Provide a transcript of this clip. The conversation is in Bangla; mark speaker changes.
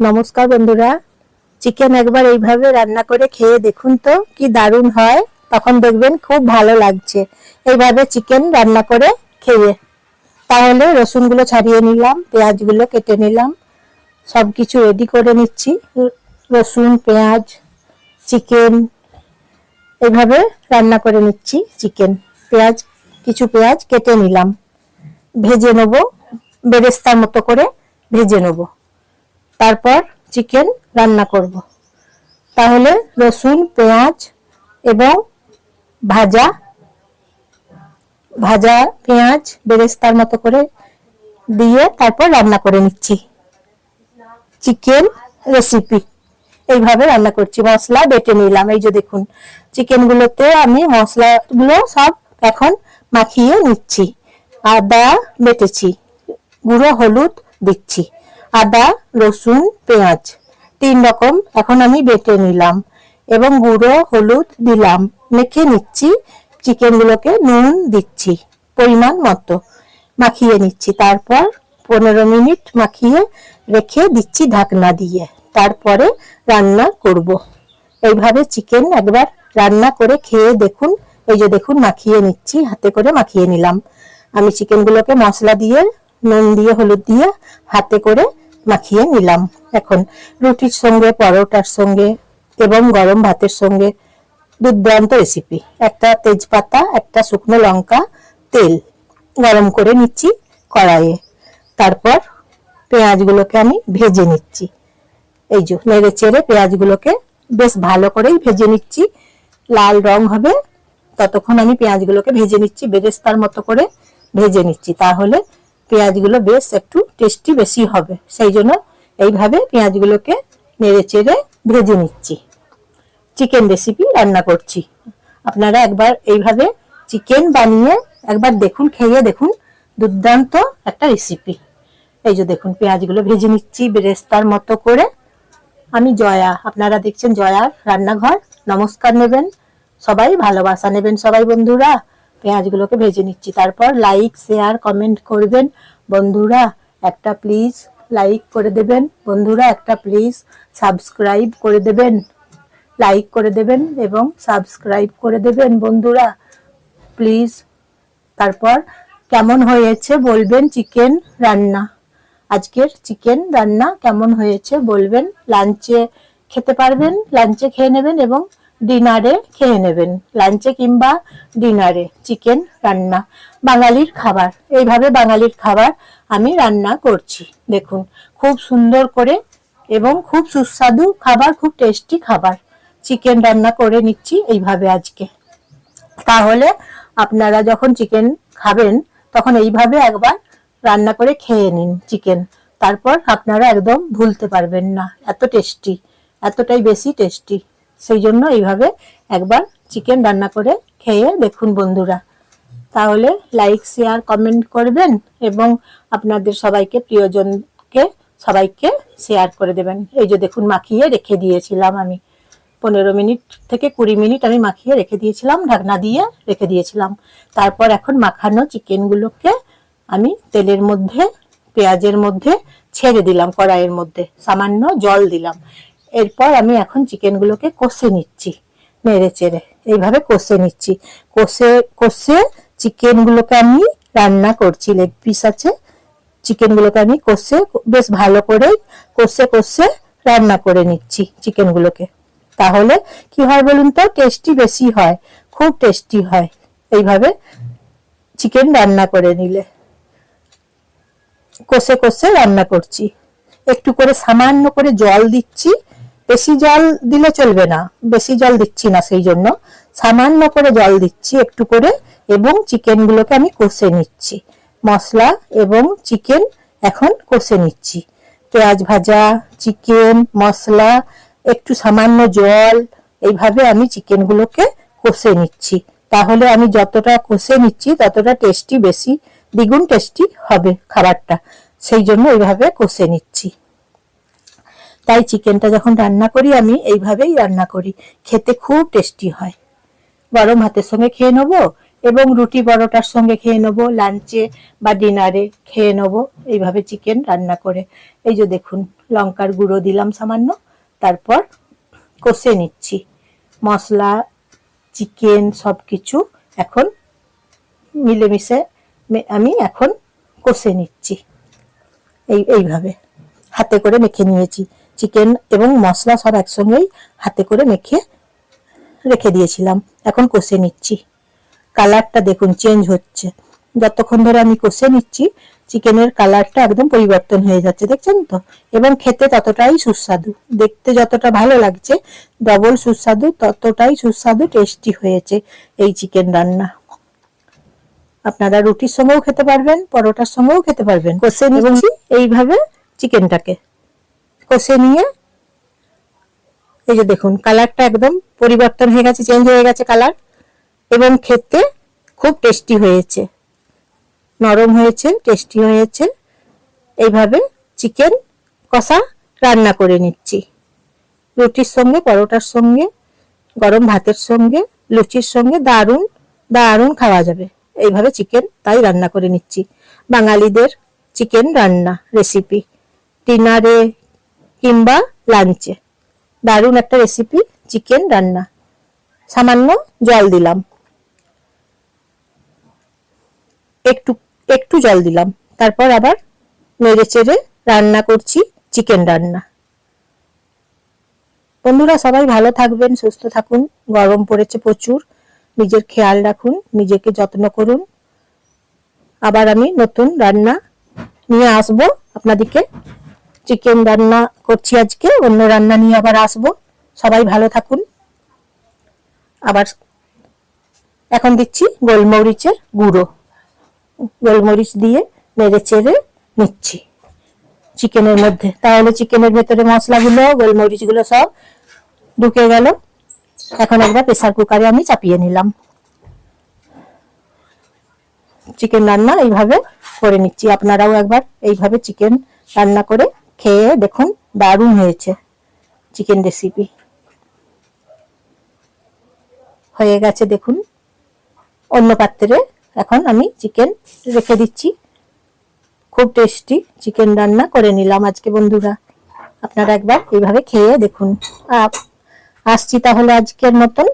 Speaker 1: নমস্কার বন্ধুরা। চিকেন একবার এইভাবে রান্না করে খেয়ে দেখুন তো কি দারুণ হয়। তখন দেখবেন খুব ভালো লাগছে। এইভাবে চিকেন রান্না করে খেয়ে। তাহলে রসুনগুলো ছাড়িয়ে নিলাম, পেঁয়াজগুলো কেটে নিলাম। সব কিছু রেডি করে নিচ্ছি। রসুন, পেঁয়াজ চিকেন এইভাবে রান্না করে নিচ্ছি চিকেন পেঁয়াজ, কিছু পেঁয়াজ কেটে নিলাম। ভেজে নেব, বেরেস্তার মতো করে ভেজে নেব। তারপর চিকেন রান্না করব। তাহলে রসুন, পেঁয়াজ এবং ভাজা ভাজা, পেঁয়াজ বেরেস্তার মতো করে দিয়ে তারপর রান্না করে নিচ্ছি। চিকেন রেসিপি এইভাবে রান্না করছি। মশলা বেটে নিলাম। এই যে দেখুন চিকেন গুলোতে আমি মশলাগুলো সব এখন মাখিয়ে নিচ্ছি। আদা বেটেছি, গুঁড়ো, হলুদ দিচ্ছি। আদা, রসুন, পেঁয়াজ। তিন রকম এখন আমি বেটে নিলাম এবং গুঁড়ো, হলুদ দিলাম। মেখে নিচ্ছি। চিকেনগুলোকে নুন দিচ্ছি পরিমাণ মতো। মাখিয়ে নিচ্ছি। তারপর পনেরো মিনিট মাখিয়ে রেখে দিচ্ছি ঢাকনা দিয়ে। তারপরে রান্না করব। এইভাবে চিকেন একবার রান্না করে খেয়ে দেখুন। এই যে দেখুন, মাখিয়ে নিচ্ছি। হাতে করে মাখিয়ে নিলাম। আমি চিকেনগুলোকে মশলা দিয়ে, নুন দিয়ে, হলুদ দিয়ে হাতে করে মাখিয়ে নিলাম। এখন রুটির সঙ্গে, পরোটার সঙ্গে এবং গরম ভাতের সঙ্গে দুর্দান্ত রেসিপি একটা তেজপাতা, একটা শুকনো লঙ্কা, তেল গরম করে নিচ্ছি কড়াইয়ে। তারপর পেঁয়াজগুলোকে আমি ভেজে নিচ্ছি। এই যে নেড়ে চেড়ে পেঁয়াজগুলোকে বেশ ভালো করেই ভেজে নিচ্ছি। লাল রং হবে। ততক্ষণ আমি পেঁয়াজগুলোকে ভেজে নিচ্ছি, বেরেস্তার মতো করে ভেজে নিচ্ছি। তাহলে পেঁয়াজগুলো বেশ একটু টেস্টি বেশি হবে। সেই জন্য এইভাবে পেঁয়াজগুলোকে নেড়ে চেড়ে ভেজে নিচ্ছি। চিকেন রেসিপি রান্না করছি। আপনারা একবার এইভাবে চিকেন বানিয়ে একবার দেখুন, খেয়ে দেখুন। দুর্দান্ত একটা রেসিপি এই যে দেখুন, পেঁয়াজগুলো ভেজে নিচ্ছি বেরেস্তার মতো করে। আমি জয়া, আপনারা দেখছেন জয়ার রান্নাঘর। নমস্কার নেবেন। সবাই ভালোবাসা নেবেন সবাই বন্ধুরা। পেঁয়াজগুলোকে ভেজে নিচ্ছি। তারপর লাইক শেয়ার কমেন্ট করবেন। বন্ধুরা, একটা প্লিজ লাইক করে দেবেন। বন্ধুরা, একটা প্লিজ সাবস্ক্রাইব করে দেবেন। লাইক করে দেবেন এবং সাবস্ক্রাইব করে দেবেন, বন্ধুরা। প্লিজ তারপর কেমন হয়েছে বলবেন চিকেন রান্না। আজকের চিকেন রান্না কেমন হয়েছে বলবেন। লাঞ্চে খেতে পারবেন লাঞ্চে খেয়ে নেবেন এবং ডিনারে খেয়ে নেবেন। লাঞ্চে কিংবা ডিনারে চিকেন রান্না, বাঙালির খাবার। এইভাবে বাঙালির খাবার আমি রান্না করছি। দেখুন, খুব সুন্দর করে এবং খুব সুস্বাদু খাবার, খুব টেস্টি খাবার। চিকেন রান্না করে নিচ্ছি এইভাবে আজকে। তাহলে আপনারা যখন চিকেন খাবেন, তখন এইভাবে একবার রান্না করে খেয়ে নিন চিকেন। তারপর আপনারা একদম ভুলতে পারবেন না। এত টেস্টি, এতটাই বেশি টেস্টি। সেই জন্য এইভাবে একবার চিকেন রান্না করে খেয়ে দেখুন বন্ধুরা। তাহলে লাইক শেয়ার কমেন্ট করবেন এবং আপনাদের সবাইকে, প্রিয়জনকে সবাইকে শেয়ার করে দেবেন। এই যে দেখুন, মাখিয়ে রেখে দিয়েছিলাম আমি। পনেরো মিনিট থেকে কুড়ি মিনিট আমি মাখিয়ে রেখে দিয়েছিলাম, ঢাকনা দিয়ে রেখে দিয়েছিলাম। তারপর এখন মাখানো চিকেনগুলোকে আমি তেলের মধ্যে, পেঁয়াজের মধ্যে ছেড়ে দিলাম, কড়াইয়ের মধ্যে। সামান্য জল দিলাম। এরপর আমি এখন চিকেনগুলোকে কষে নিচ্ছি, নেড়ে চেড়ে। এইভাবে কষে নিচ্ছি। কষে কষে চিকেনগুলোকে আমি রান্না করছি, লেগ পিস আছে, চিকেনগুলোকে আমি কষে বেশ ভালো করে কষে কষে রান্না করে নিচ্ছি চিকেনগুলোকে। তাহলে কি হয় বলুন তো, টেস্টি বেশি হয়, খুব টেস্টি হয়। এইভাবে চিকেন রান্না করে নিলে। কষে কষে রান্না করছি। একটু করে সামান্য করে জল দিচ্ছি বেশি জল দিলে চলবে না, বেশি জল দিচ্ছি না সেই জন্য। সামান্য করে জল দিচ্ছি একটু করে এবং চিকেনগুলোকে আমি কষে নিচ্ছি। মশলা এবং চিকেন এখন কষে নিচ্ছি। পেঁয়াজ ভাজা চিকেন মশলা, একটু সামান্য জল, এইভাবে আমি চিকেনগুলোকে কষে নিচ্ছি। তাহলে আমি যতটা কষে নিচ্ছি ততটা টেস্টি বেশি, দ্বিগুণ টেস্টি হবে খাবারটা। সেই জন্য এইভাবে কষে নিচ্ছি। তাই চিকেনটা যখন রান্না করি, আমি এইভাবেই রান্না করি। খেতে খুব টেস্টি হয়। গরম ভাতের সঙ্গে খেয়ে নেব এবং রুটি পরোটার সঙ্গে খেয়ে নেব, লাঞ্চে বা ডিনারে খেয়ে নেব, এইভাবে চিকেন রান্না করে। এই যে দেখুন, লঙ্কার গুঁড়ো দিলাম সামান্য, তারপর কষে নিচ্ছি। মশলা, চিকেন সব কিছু এখন মিলেমিশে আমি এখন কষে নিচ্ছি। এই, এইভাবে হাতে করে মেখে নিয়েছি। চিকেন এবং মশলা সব একসঙ্গেই হাতে করে মেখে রেখে দিয়েছিলাম। এখন কষে নিচ্ছি। কালারটা দেখুন চেঞ্জ হচ্ছে। যতক্ষণ ধরে আমি কষে নিচ্ছি চিকেনের কালারটা একদম পরিবর্তন হয়ে যাচ্ছে দেখছেন তো? এবং খেতে ততটাই সুস্বাদু। দেখতে যতটা ভালো লাগছে ডবল সুস্বাদু ততটাই সুস্বাদু টেস্টি হয়েছে এই চিকেন রান্না। আপনারা রুটির সঙ্গেও খেতে পারবেন পরোটার সঙ্গেও খেতে পারবেন। কষে নিচ্ছি এইভাবে চিকেনটাকে কষে নিয়ে, এই যে দেখুন, কালারটা একদম পরিবর্তন হয়ে গেছে চেঞ্জ হয়ে গেছে কালার, এবং খেতে খুব টেস্টি হয়েছে। নরম হয়েছে টেস্টি হয়েছে। এইভাবে চিকেন কষা রান্না করে নিচ্ছি। রুটির সঙ্গে, পরোটার সঙ্গে, গরম ভাতের সঙ্গে, লুচির সঙ্গে দারুণ দারুণ খাওয়া যাবে। এইভাবে চিকেন তাই রান্না করে নিচ্ছি। বাঙালিদের চিকেন রান্না রেসিপি ডিনারে কিংবা লাঞ্চে দারুণ একটা রেসিপি চিকেন রান্না। সামান্য জল দিলাম। একটু একটু জল দিলাম। তারপর আবার নেড়ে চেড়ে রান্না করছি চিকেন রান্না। বন্ধুরা, সবাই ভালো থাকবেন, সুস্থ থাকুন। গরম পড়েছে প্রচুর। নিজের খেয়াল রাখুন, নিজেকে যত্ন করুন। আবার আমি নতুন রান্না নিয়ে আসব আপনাদেরকে। চিকেন রান্না করছি আজকে, অন্য রান্না নিয়ে আবার আসব। সবাই ভালো থাকুন। আবার এখন দিচ্ছি গোলমরিচের গুঁড়ো। গোলমরিচ দিয়ে নেড়ে চেড়ে নিচ্ছি। চিকেনের মধ্যে, তাহলে চিকেনের ভেতরে মশলাগুলো, গোলমরিচগুলো সব ঢুকে গেল। এখন একবার প্রেসার কুকারে আমি চাপিয়ে নিলাম। চিকেন রান্না এইভাবে করে নিচ্ছি। আপনারাও একবার এইভাবে চিকেন রান্না করে খেয়ে দেখুন দারুণ হয়েছে চিকেন রেসিপি হয়ে গেছে দেখুন। অন্য পাত্রে এখন আমি চিকেন রেখে দিচ্ছি। খুব টেস্টি চিকেন রান্না করে নিলাম আজকে বন্ধুরা। আপনারা একবার এইভাবে খেয়ে দেখুন। আসছি তাহলে আজকের মতন।